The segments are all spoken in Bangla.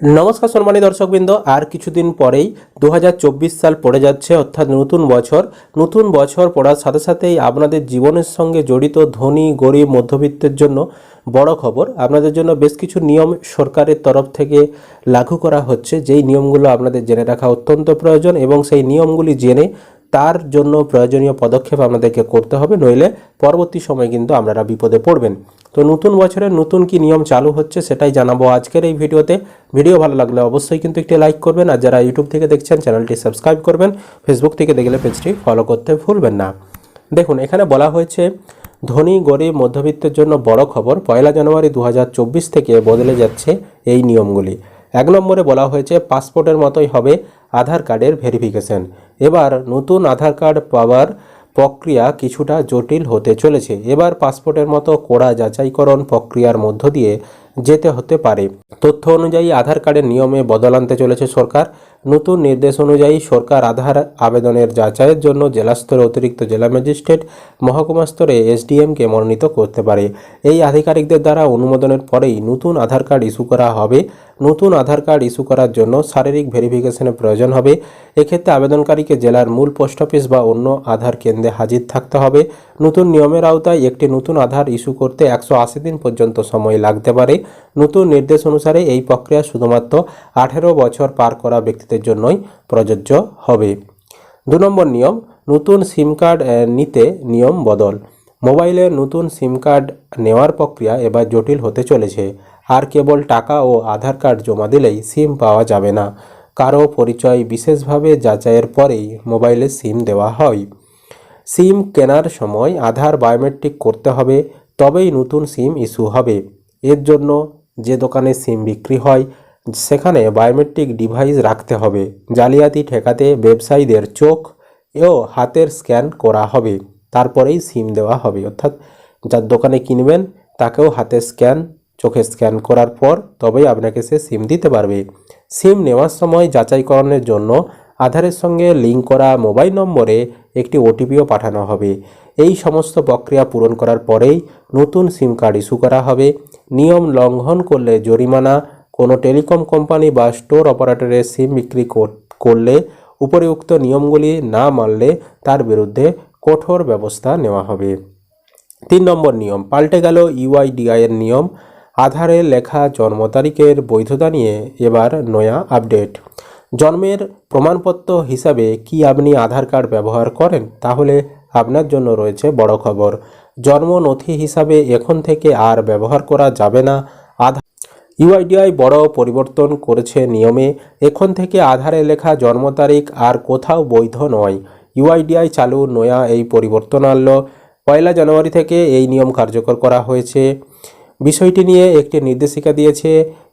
নমস্কার সম্মানী দর্শকবৃন্দ, আর কিছুদিন পরেই দু হাজার চব্বিশ সাল পড়ে যাচ্ছে, অর্থাৎ নতুন বছর। নতুন বছর পড়ার সাথে সাথেই আপনাদের জীবনের সঙ্গে জড়িত ধনী, গরিব, মধ্যবিত্তের জন্য বড় খবর। আপনাদের জন্য বেশ কিছু নিয়ম সরকারের তরফ থেকে লাগু করা হচ্ছে। যেই নিয়মগুলো আপনাদের জেনে রাখা অত্যন্ত প্রয়োজন এবং সেই নিয়মগুলি জেনে তার জন্য প্রয়োজনীয় পদক্ষেপ আপনাদেরকে করতে হবে, নইলে পরবর্তী সময় কিন্তু আপনারা বিপদে পড়বেন। তো নতুন বছরের নতুন কি নিয়ম চালু হচ্ছে সেটাই জানাব আজকের এই ভিডিওতে। ভিডিও ভালো লাগলে অবশ্যই কিন্তু একটি লাইক করবেন আর যারা ইউটিউব থেকে দেখছেন চ্যানেলটি সাবস্ক্রাইব করবেন। ফেসবুক থেকে দেখলে পেজটি ফলো করতে ভুলবেন না। দেখুন, এখানে বলা হয়েছে, ধনী, গরিব, মধ্যবিত্তের জন্য বড় খবর। পয়লা জানুয়ারি দু হাজার চব্বিশ থেকে বদলে যাচ্ছে এই নিয়মগুলি। এক নম্বরে বলা হয়েছে পাসপোর্টের মতোই হবে আধার কার্ডের ভেরিফিকেশন এবার নতুন আধার কার্ড পাওয়ার প্রক্রিয়া কিছুটা জটিল হতে চলেছে। এবার পাসপোর্টের মতো কড়া যাচাইকরণ প্রক্রিয়ার মধ্য দিয়ে যেতে হতে পারে। তথ্য অনুযায়ী আধার কার্ডের নিয়মে বদল আনতে চলেছে সরকার। নতুন নির্দেশ অনুযায়ী সরকার আধার আবেদনের যাচাইয়ের জন্য জেলা স্তরে অতিরিক্ত জেলা ম্যাজিস্ট্রেট মহকুমা স্তরে এসডিএমকে মনোনীত করতে পারে। এই আধিকারিকদের দ্বারা অনুমোদনের পরেই নতুন আধার কার্ড ইস্যু করা হবে। নতুন আধার কার্ড ইস্যু করার জন্য শারীরিক ভেরিফিকেশনের প্রয়োজন হবে। এক্ষেত্রে আবেদনকারীকে জেলার মূল পোস্ট অফিস বা অন্য আধার কেন্দ্রে হাজির থাকতে হবে। নতুন নিয়মের আওতায় একটি নতুন আধার ইস্যু করতে একশো আশি দিন পর্যন্ত সময় লাগতে পারে। নতুন নির্দেশ অনুসারে এই প্রক্রিয়া শুধুমাত্র আঠেরো বছর পার করা ব্যক্তিদের জন্যই প্রযোজ্য হবে। দু নম্বর নিয়ম, নতুন সিম কার্ড নিতে নিয়ম বদল। মোবাইলে নতুন সিম কার্ড নেওয়ার প্রক্রিয়া এবার জটিল হতে চলেছে। আর কেবল টাকা ও আধার কার্ড জমা দিলেই সিম পাওয়া যাবে না। কারও পরিচয় বিশেষভাবে যাচাইয়ের পরেই মোবাইলে সিম দেওয়া হয়। সিম কেনার সময় আধার বায়োমেট্রিক করতে হবে, তবেই নতুন সিম ইস্যু হবে। এর জন্য যে দোকানে সিম বিক্রি হয় সেখানে বায়োমেট্রিক ডিভাইস রাখতে হবে। জালিয়াতি ঠেকাতে ব্যবসায়ীদের চোখ ও হাতের স্ক্যান করা হবে। তারপরেই সিম দেওয়া হবে। অর্থাৎ যার দোকানে কিনবেন, তাকেও হাতে স্ক্যান চোখে স্ক্যান করার পর তবেই আপনাকে সে সিম দিতে পারবে। সিম নেওয়ার সময় যাচাইকরণের জন্য আধারের সঙ্গে লিঙ্ক করা মোবাইল নম্বরে একটি ওটিপিও পাঠানো হবে। এই সমস্ত প্রক্রিয়া পূরণ করার পরেই নতুন সিম কার্ড ইস্যু করা হবে। নিয়ম লঙ্ঘন করলে জরিমানা কোনো টেলিকম কোম্পানি বা স্টোর অপারেটরের সিম বিক্রি কর- করলে উপরিউক্ত নিয়মগুলি না মানলে তার বিরুদ্ধে কঠোর ব্যবস্থা নেওয়া হবে। তিন নম্বর নিয়ম, পাল্টে গেল ইউআইডিআই এর নিয়ম। আধারে লেখা জন্ম তারিখের বৈধতা নিয়ে এবার নয়া আপডেট। জন্মের প্রমাণপত্র হিসাবে কি আপনি আধার কার্ড ব্যবহার করেন? তাহলে আপনার জন্য রয়েছে বড় খবর। জন্ম নথি হিসাবে এখন থেকে আর ব্যবহার করা যাবে না। আধার ইউআইডিআই বড় পরিবর্তন করেছে নিয়মে। এখন থেকে আধারে লেখা জন্ম তারিখ আর কোথাও বৈধ নয়। ইউআইডিআই চালু, নয়া এই পরিবর্তন আনল। পয়লা জানুয়ারি থেকে এই নিয়ম কার্যকর করা হয়েছে। বিষয়টি নিয়ে একটি নির্দেশিকা দিয়েছে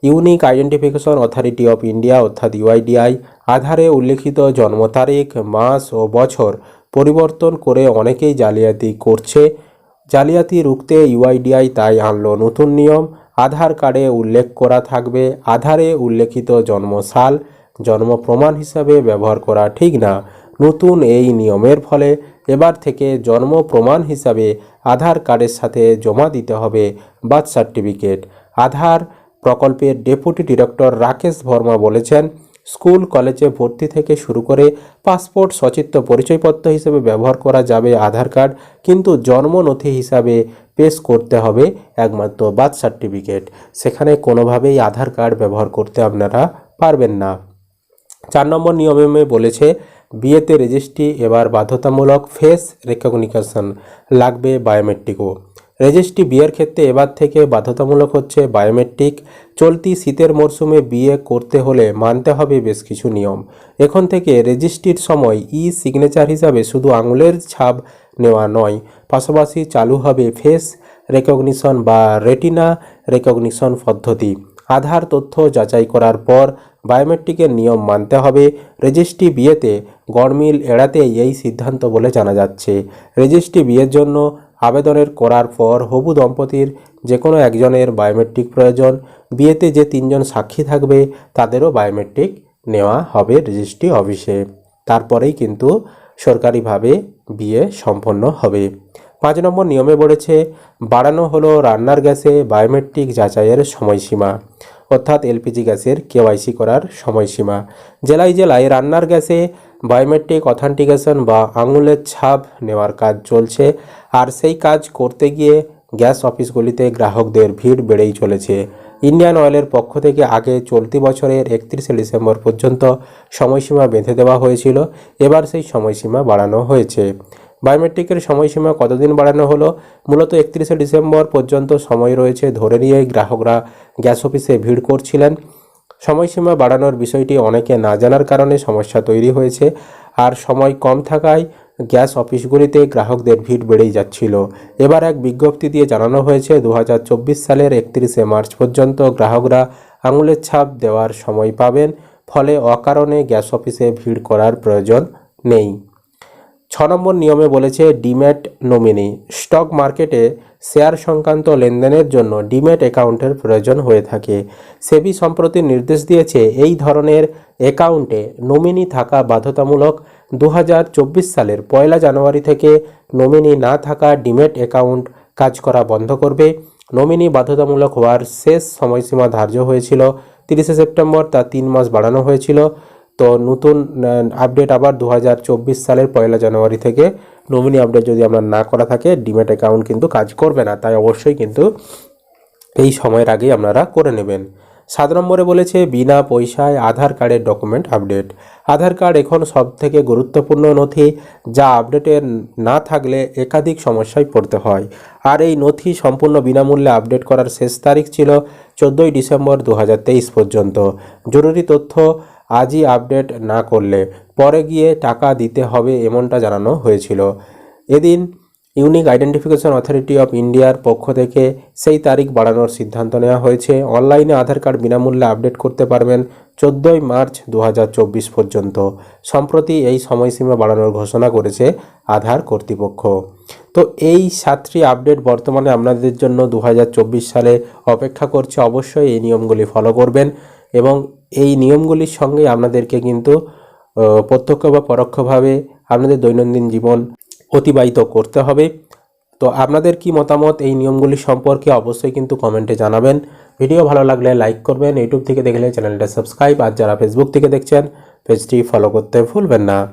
Unique Identification Authority of India অর্থাৎ ইউআইডিআই। আধারে উল্লেখিত জন্ম তারিখ, মাস ও বছর পরিবর্তন করে অনেকেই জালিয়াতি করছে। জালিয়াতি রুখতে ইউআইডিআই তাই আনলো নতুন নিয়ম। আধার কার্ডে উল্লেখ করা থাকবে। আধারে উল্লেখিত জন্মসাল, জন্ম প্রমাণ হিসাবে ব্যবহার করা ঠিক না। নতুন এই নিয়মের ফলে এবার থেকে জন্ম প্রমাণ হিসাবে আধার কার্ডের সাথে জমা দিতে হবে বার্থ সার্টিফিকেট। আধার প্রকল্পের ডেপুটি ডিরেক্টর রাকেশ ভর্মা বলেছেন, স্কুল, কলেজে ভর্তি থেকে শুরু করে পাসপোর্ট সচিত্র পরিচয়পত্র হিসেবে ব্যবহার করা যাবে আধার কার্ড, কিন্তু জন্ম নথি হিসাবে পেশ করতে হবে একমাত্র বার্থ সার্টিফিকেট। সেখানে কোনোভাবেই আধার কার্ড ব্যবহার করতে আপনারা পারবেন না। চার নম্বর নিয়মে বলেছে, বিয়েতে রেজিস্ট্রি এবার বাধ্যতামূলক ফেস রেকগনিশন লাগবে বায়োমেট্রিকও রেজিস্ট্রি বিয়ের ক্ষেত্রে এবার থেকে বাধ্যতামূলক হচ্ছে বায়োমেট্রিক চলতি শীতের মরশুমে বিয়ে করতে হলে মানতে হবে বেশ কিছু নিয়ম। এখন থেকে রেজিস্ট্রির সময় ই সিগনেচার হিসাবে শুধু আঙুলের ছাপ নেওয়া নয়। পাশাপাশি চালু হবে ফেস রেকগনিশন বা রেটিনা রেকগনিশন পদ্ধতি। আধার তথ্য যাচাই করার পর বায়োমেট্রিকের নিয়ম মানতে হবে। রেজিস্ট্রি বিয়েতে গড়মিল এড়াতে এই সিদ্ধান্ত বলে জানা যাচ্ছে। রেজিস্ট্রি বিয়ের জন্য আবেদনের করার পর হবু দম্পতির যে কোনো একজনের বায়োমেট্রিক প্রয়োজন। বিয়েতে যে তিনজন সাক্ষী থাকবে, তাদেরও বায়োমেট্রিক নেওয়া হবে রেজিস্ট্রি অফিসে। তারপরেই কিন্তু সরকারিভাবে বিয়ে সম্পন্ন হবে। পাঁচ নম্বর নিয়মে বলেছে, বাড়ানো হলো রান্নার গ্যাসে বায়োমেট্রিক যাচাইয়ের সময়সীমা, অর্থাৎ এলপিজি গ্যাসের কেওয়াইসি করার সময়সীমা। জেলায় জেলায় রান্নার গ্যাসে বায়োমেট্রিক অথেন্টিকেশন বা আঙুলের ছাপ নেওয়ার কাজ চলছে, আর সেই কাজ করতে গিয়ে গ্যাস অফিসগুলিতে গ্রাহকদের ভিড় বেড়েই চলেছে। ইন্ডিয়ান অয়েলের পক্ষ থেকে আগে চলতি বছরের একত্রিশে ডিসেম্বর পর্যন্ত সময়সীমা বেঁধে দেওয়া হয়েছিল। এবার সেই সময়সীমা বাড়ানো হয়েছে। বায়োমেট্রিকের সময়সীমা কতদিন বাড়ানো হলো? মূলত একত্রিশে ডিসেম্বর পর্যন্ত সময় রয়েছে ধরে নিয়ে গ্রাহকরা গ্যাস অফিসে ভিড় করছিলেন। সময়সীমা বাড়ানোর বিষয়টি অনেকে না জানার কারণে সমস্যা তৈরি হয়েছে। আর সময় কম থাকায় গ্যাস অফিসগুলিতে গ্রাহকদের ভিড় বেড়েই যাচ্ছিল। এবার এক বিজ্ঞপ্তি দিয়ে জানানো হয়েছে দু হাজার চব্বিশ সালের একত্রিশে মার্চ পর্যন্ত গ্রাহকরা আঙুলের ছাপ দেওয়ার সময় পাবেন, ফলে অকারণে গ্যাস অফিসে ভিড় করার প্রয়োজন নেই। ছ নম্বর নিয়মে বলেছে, ডিম্যাট নমিনি। স্টক মার্কেটে শেয়ার সংক্রান্ত লেনদেনের জন্য ডিম্যাট অ্যাকাউন্টের প্রয়োজন হয়ে থাকে। সেবি সম্প্রতি নির্দেশ দিয়েছে, এই ধরনের অ্যাকাউন্টে নমিনি থাকা বাধ্যতামূলক দু হাজার চব্বিশ সালের পয়লা জানুয়ারি থেকে নমিনি না থাকা ডিম্যাট অ্যাকাউন্ট কাজ করা বন্ধ করবে। নমিনি বাধ্যতামূলক হওয়ার শেষ সময়সীমা ধার্য হয়েছিল তিরিশে সেপ্টেম্বর, তা তিন মাস বাড়ানো হয়েছিল। তো নতুন আপডেট আবার দু হাজার চব্বিশ সালের পয়লা জানুয়ারি থেকে নমিনি আপডেট যদি আপনার না করা থাকে, ডিমেট অ্যাকাউন্ট কিন্তু কাজ করবে না। তাই অবশ্যই কিন্তু এই সময়ের আগেই আপনারা করে নেবেন। সাত নম্বরে বলেছে, বিনা পয়সায় আধার কার্ডের ডকুমেন্ট আপডেট। আধার কার্ড এখন সব থেকে গুরুত্বপূর্ণ নথি, যা আপডেটের না থাকলে একাধিক সমস্যায় পড়তে হয়। আর এই নথি সম্পূর্ণ বিনামূল্যে আপডেট করার শেষ তারিখ ছিল চোদ্দোই ডিসেম্বর দু হাজার তেইশ পর্যন্ত। জরুরি তথ্য আজই আপডেট না করলে পরে গিয়ে টাকা দিতে হবে এমনটা জানানো হয়েছিল। এদিন ইউনিক আইডেন্টিফিকেশন অথরিটি অফ ইন্ডিয়ার পক্ষ থেকে সেই তারিখ বাড়ানোর সিদ্ধান্ত নেওয়া হয়েছে। অনলাইনে আধার কার্ড বিনামূল্যে আপডেট করতে পারবেন চোদ্দোই মার্চ দু হাজার চব্বিশ পর্যন্ত। সম্প্রতি এই সময়সীমা বাড়ানোর ঘোষণা করেছে আধার কর্তৃপক্ষ। তো এই সাতটি আপডেট বর্তমানে আপনাদের জন্য দু হাজার চব্বিশ সালে অপেক্ষা করছে। অবশ্যই এই নিয়মগুলি ফলো করবেন এবং এই নিয়মগুলির সঙ্গে আপনাদেরকে কিন্তু প্রত্যক্ষ বা পরোক্ষভাবে আপনাদের দৈনন্দিন জীবন অতিবাহিত করতে হবে। তো আপনাদের কি মতামত এই নিয়মগুলি সম্পর্কে অবশ্যই কিন্তু কমেন্টে জানাবেন। ভিডিও ভালো লাগলে লাইক করবেন। ইউটিউব থেকে দেখলে চ্যানেলটা সাবস্ক্রাইব। আর যারা ফেসবুক থেকে দেখছেন, পেজটি ফলো করতে ভুলবেন না।